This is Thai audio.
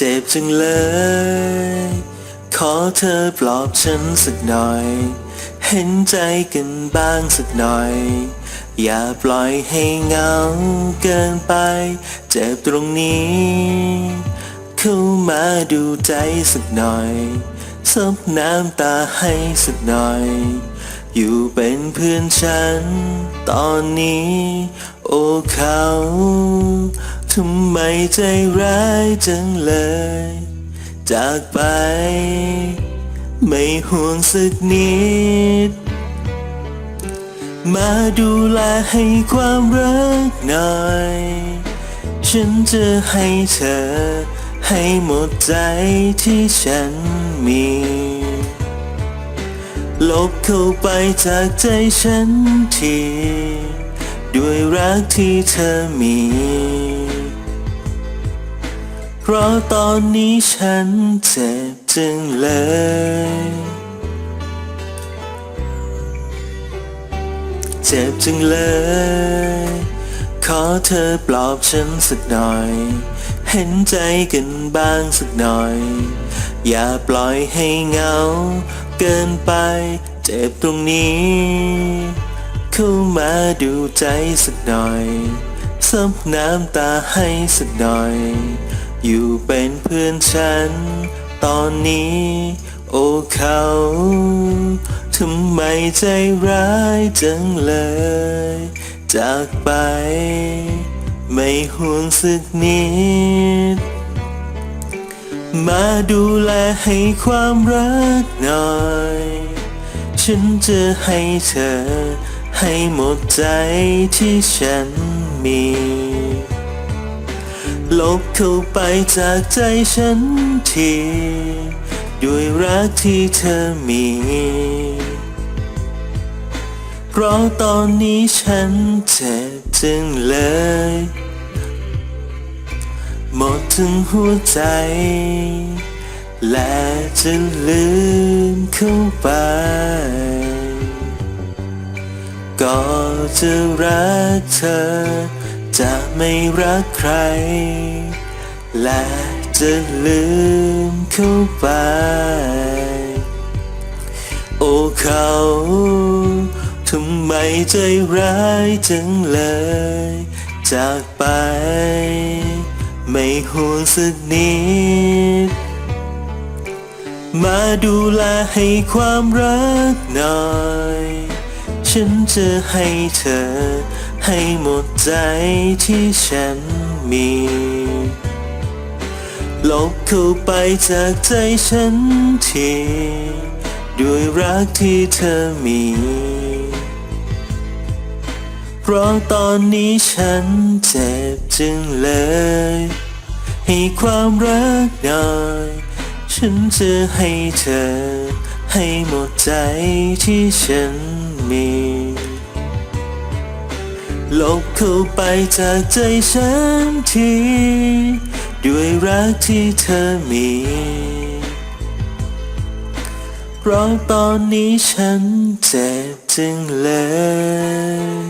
เจ็บจังเลย ขอเธอปลอบฉันสักหน่อย เห็นใจกันบ้างสักหน่อย อย่าปล่อยให้เหงาเกินไป เจ็บตรงนี้ เข้ามาดูใจสักหน่อยซบน้ำตาให้สักหน่อย อยู่เป็นเพื่อนฉัน ตอนนี้ โอ้เขา ทำไมใจร้ายจังเลย จากไป ไม่ห่วงสักนิด มาดูแลให้ความรักหน่อย ฉันจะให้เธอ ให้หมดใจที่ฉันมีลบเข้าไปจากใจฉันที ด้วยรักที่เธอมี เพราะตอนนี้ฉันเจ็บจังเลย เจ็บจังเลย ขอเธอปลอบฉันสักหน่อย เห็นใจกันบ้างสักหน่อย อย่าปล่อยให้เหงา เกินไป เจ็บตรงนี้ เข้ามาดูใจสักหน่อยซับน้ำตาให้สักหน่อย อยู่เป็นเพื่อนฉัน ตอนนี้ โอ้เขาทำไมใจร้ายจังเลย จากไป ไม่ห่วงสักนิด มาดูแลให้ความรักหน่อย ฉันจะให้เธอให้หมดใจที่ฉันมี ลบเข้าไปจากใจฉันทีด้วยรักที่เธอมี เพราะตอนนี้ฉันเจ็บจังเลย หมดทั้งหัวใจ และจะลืมเข้าไป ก็จะรักเธอ จะไม่รักใคร และจะลืมเข้าไป โอ้เขาทำไมใจร้ายจังเลย จากไป ไม่ห่วงสักนิด มาดูแลให้ความรักหน่อย ฉันจะให้เธอ ให้หมดใจที่ฉันมีลบเข้าไปจากใจฉันทีด้วยรักที่เธอมีเพราะตอนนี้ฉันเจ็บจึงเลย ให้ความรักหน่อย ฉันจะให้เธอ ให้หมดใจที่ฉัน มี ลบเข้าไปจากใจฉันที ด้วยรักที่เธอมี เพราะตอนนี้ฉันเจ็บจึงเลย